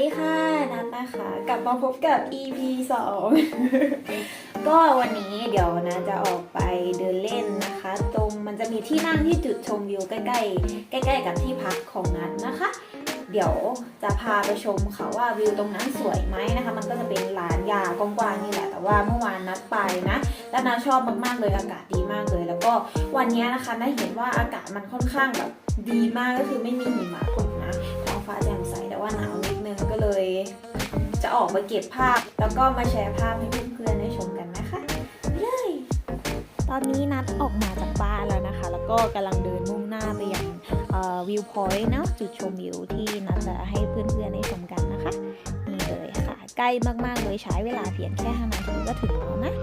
ดีค่ะ นัทนะคะ กลับมาพบกับ EP 2 ก็วันนี้เดี๋ยวนะจะออกไปเดินเล่นนะคะ ตรงมันจะมีที่นั่งที่จุดชมวิวใกล้ๆ ใกล้ ๆ กับที่พักของนัทนะคะ เดี๋ยวจะพาไปชมค่ะว่าวิวตรงนั้นสวยไหมนะคะ มันก็จะเป็นลานหญ้ากว้างๆนี่แหละ แต่ว่าเมื่อวานนัดไปนะ แล้วนาชอบมากๆเลยอากาศดีมากเลย แล้วก็วันนี้นะคะนาเห็นว่าอากาศมันค่อนข้างแบบดีมากก็คือไม่มีหิมะตกนะท้องฟ้าแจ่มใสแต่ว่าหนาว จะออกมาเก็บภาพ แล้วก็มาแชร์ภาพให้เพื่อนๆได้ชมกันนะคะไปเลยตอนนี้นัดออกมาจากบ้านแล้วนะคะ แล้วก็กำลังเดินมุ่งหน้าไปยังวิวพอยต์นะจุดชมวิวที่นัดจะให้เพื่อนๆได้ชมกันนะคะนี่เลยค่ะ ใกล้มากๆเลยใช้เวลาเพียงแค่5นาทีก็ถึงแล้วนะ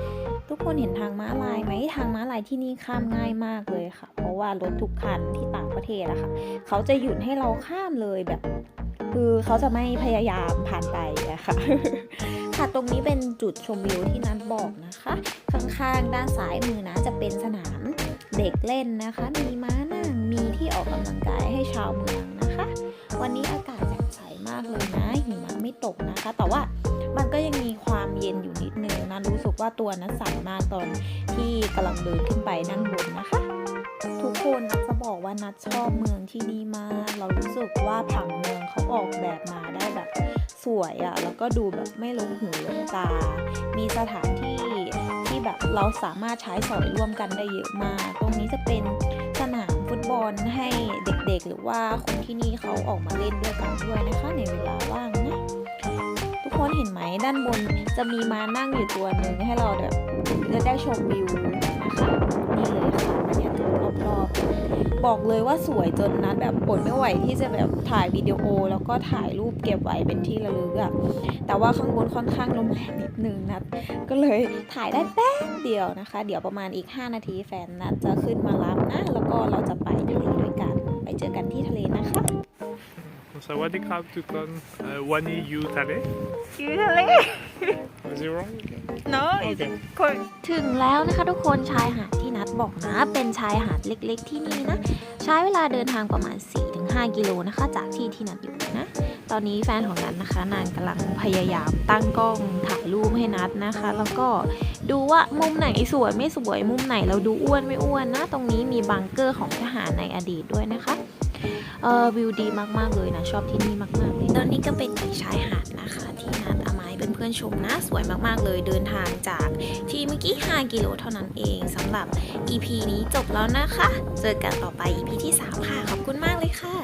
ทุกคนเห็นทางม้าลายไหมทางม้าลายที่นี่ข้ามง่ายมากเลยค่ะ เพราะว่ารถทุกคันที่ต่างประเทศอะค่ะ เขาจะหยุดให้เราข้ามเลยแบบ คือเขาจะไม่พยายามผ่านไปอะค่ะ ค่ะตรงนี้เป็นจุดชมวิวที่นัดบอกนะคะ ข้างๆด้านซ้ายมือนะจะเป็นสนามเด็กเล่นนะคะ มีม้านั่งมีที่ออกกำลังกายให้ชาวเมืองนะคะ วันนี้อากาศแจ่มใสมากเลยนะหิมะไม่ตกนะคะ แต่ว่ามันก็ยังมีความเย็นอยู่ นิดนึงนะรู้สึกว่าตัวนั้นสั่นมากตอนที่กำลังเดินขึ้นไปนั่งบนนะคะ ทุกคนนัดจะบอกว่านัดชอบเมืองที่นี่มาก เรารู้สึกว่าผังเมืองเขาออกแบบมาได้แบบสวยอะ่ะแล้วก็ดูแบบไม่ลงหูลงตา มีสถานที่ที่แบบเราสามารถใช้สอยร่วมกันได้เยอะมาก ตรงนี้จะเป็นสนามฟุตบอลให้เด็กๆ หรือว่าคนที่นี่เขาออกมาเล่นด้วยกันด้วยนะคะในเวลาว่าง คนเห็นไหมด้านบนจะมีมานั่งอยู่ตัวหนึ่งให้เราแบบจะได้ชมวิวนะคะนี่เลยค่ะบรรยากาศรอบๆบอกเลยว่าสวยจนนัดแบบอดไม่ไหวที่จะแบบถ่ายวิดีโอ แล้วก็ถ่ายรูปเก็บไว้เป็นที่ระลึกอะแต่ว่าข้างบนค่อนข้างลมแรงนิดนึงนัดก็เลยถ่ายได้แป๊บเดียวนะคะ เดี๋ยวประมาณอีก 5 นาทีแฟนนัดจะขึ้นมารับนะแล้วก็เราจะไปทะเลด้วยกัน ไปเจอกันที่ทะเลนะคะ สวัสดีครับทุกคนเอ่อวันนี้อยู่ทะเลอยู่ทะเล Is it wrong? no Okay. ถึงแล้วนะคะทุกคนชายหาดที่นัดบอกนะ เป็นชายหาดเล็กๆที่นี่นะ ใช้เวลาเดินทางประมาณ 4-5 กิโลนะคะ จากที่ที่นัดอยู่นะ ตอนนี้แฟนของนัดนะคะ นางกำลังพยายามตั้งกล้องถ่ายรูปให้นัดนะคะ แล้วก็ดูว่ามุมไหนสวยไม่สวยมุมไหนเราดูอ้วนไม่อ้วนนะ ตรงนี้มีบังเกอร์ของทหารในอดีตด้วยนะคะ เออวิวดีมากๆเลยนะ ชอบที่นี่มากๆเลยตอนนี้ก็เป็นอีกชายหาดนะคะ ที่นัดเอามาให้เพื่อนๆชมนะ สวยมากๆเลยเดินทางจากที่เมื่อกี้ 5 กิโลเท่านั้นเองสำหรับ EP นี้จบแล้วนะคะ เจอกันต่อไป EP ที่ 3 ค่ะ ขอบคุณมากเลยค่ะ